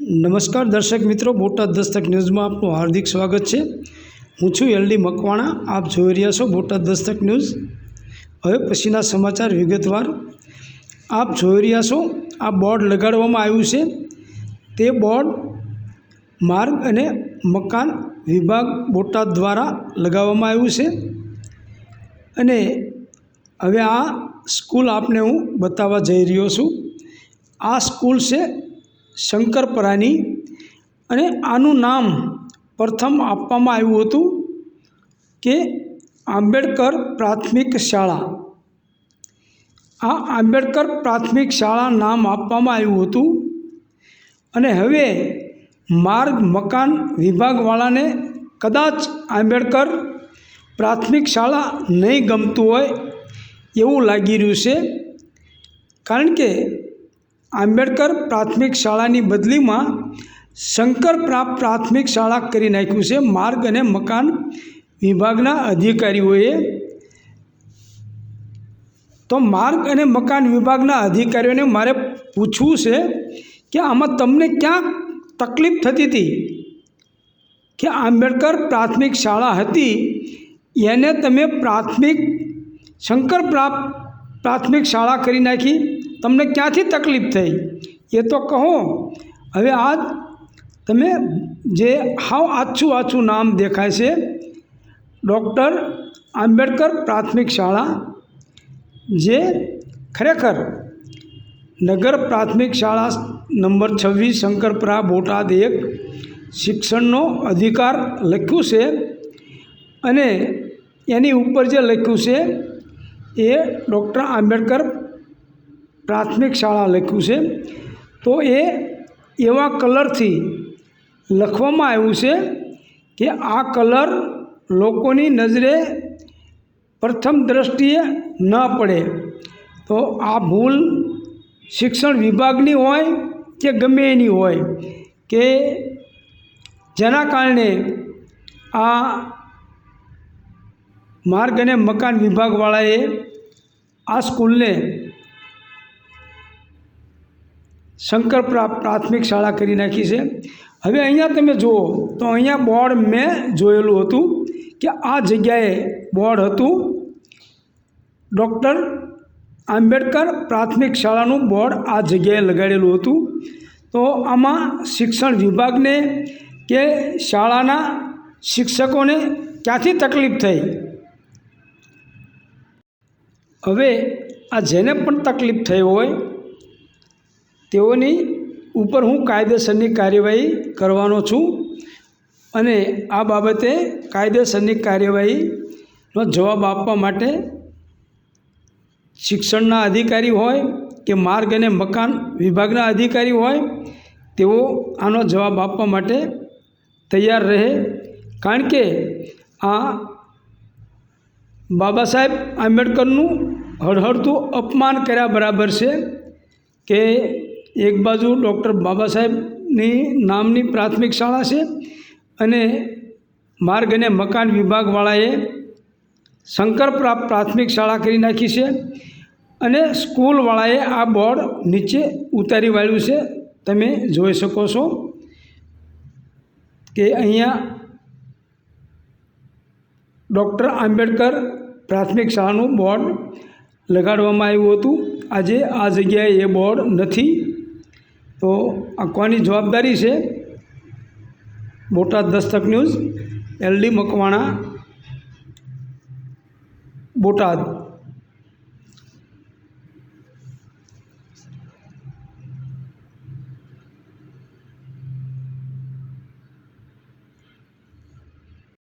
નમસ્કાર દર્શક મિત્રો, બોટાદ દસ્તક ન્યૂઝમાં આપનું હાર્દિક સ્વાગત છે. હું છું એલડી મકવાણા, આપ જોઈ રહ્યા છો બોટાદ દસ્તક ન્યૂઝ. હવે પછીના સમાચાર વિગતવાર. આપ જોઈ રહ્યા છો, આ બોર્ડ લગાડવામાં આવ્યું છે. તે બોર્ડ માર્ગ અને મકાન વિભાગ બોટાદ દ્વારા લગાવવામાં આવ્યું છે. અને હવે આ સ્કૂલ આપને હું બતાવવા જઈ રહ્યો છું. આ સ્કૂલ છે શંકરપરાની અને આનું નામ પ્રથમ આપવામાં આવ્યું હતું કે આંબેડકર પ્રાથમિક શાળા. આ આંબેડકર પ્રાથમિક શાળા નામ આપવામાં આવ્યું હતું અને હવે માર્ગ મકાન વિભાગવાળાને કદાચ આંબેડકર પ્રાથમિક શાળા નહીં ગમતું હોય એવું લાગી રહ્યું છે. કારણ કે આંબેડકર પ્રાથમિક શાળાની બદલીમાં શંકર પ્રાપ્ત પ્રાથમિક શાળા કરી નાખ્યું છે. માર્ગ અને મકાન વિભાગના અધિકારીઓએ. તો માર્ગ અને મકાન વિભાગના અધિકારીઓને મારે પૂછવું છે કે આમાં તમને ક્યાં તકલીફ થતી હતી? કે આંબેડકર પ્રાથમિક શાળા હતી, એને તમે પ્રાથમિક, શંકર પ્રાપ્ત પ્રાથમિક શાળા કરી નાખી? તમને ક્યાંથી તકલીફ થઈ? એ તો કહો. હવે આ તમે જે હાવ આછું આછું નામ દેખાય છે, ડૉક્ટર આંબેડકર પ્રાથમિક શાળા, જે ખરેખર નગર પ્રાથમિક શાળા નંબર છવ્વીસ શંકરપરા બોટાદ એક શિક્ષણનો અધિકાર લખ્યું છે અને એની ઉપર જે લખ્યું છે એ ડૉક્ટર આંબેડકર પ્રાથમિક શાળા લખ્યું છે. તો એ એવા કલરથી લખવામાં આવ્યું છે કે આ કલર લોકોની નજરે પ્રથમ દ્રષ્ટિએ ન પડે. તો આ ભૂલ શિક્ષણ વિભાગની હોય કે ગમે એની હોય કે જેના કારણે આ માર્ગ અને મકાન વિભાગવાળાએ આ સ્કૂલને શંકર પ્રા, પ્રાથમિક શાળા કરી નાખી છે. હવે અહીંયા તમે જુઓ, તો અહીંયા બોર્ડ મેં જોયેલું હતું કે આ જગ્યાએ બોર્ડ હતું ડૉક્ટર આંબેડકર પ્રાથમિક શાળાનું બોર્ડ આ જગ્યાએ લગાડેલું હતું. તો આમાં શિક્ષણ વિભાગને કે શાળાના શિક્ષકોને ક્યાંથી તકલીફ થઈ? હવે આ જેને પણ તકલીફ થઈ હોય તેઓની ઉપર હું કાયદેસરની કાર્યવાહી કરવાનો છું અને આ બાબતે કાયદેસરની કાર્યવાહીનો જવાબ આપવા માટે શિક્ષણના અધિકારી હોય કે માર્ગ અને મકાન વિભાગના અધિકારી હોય તેઓ આનો જવાબ આપવા માટે તૈયાર રહે. કારણ કે આ બાબા સાહેબ આંબેડકરનું હળહળતું અપમાન કર્યા બરાબર છે કે એક બાજુ ડૉક્ટર બાબા સાહેબની નામની પ્રાથમિક શાળા છે અને માર્ગ અને મકાન વિભાગવાળાએ શંકર પ્રા, પ્રાથમિક શાળા કરી નાખી છે અને સ્કૂલવાળાએ આ બોર્ડ નીચે ઉતારી વાળ્યું છે. તમે જોઈ શકો છો કે અહીંયા ડૉક્ટર આંબેડકર પ્રાથમિક શાળાનું બોર્ડ લગાડવામાં આવ્યું હતું. આજે આ જગ્યાએ એ બોર્ડ નથી. તો આ કોની જવાબદારી છે? Botad Dastak news LD Makwana Botad.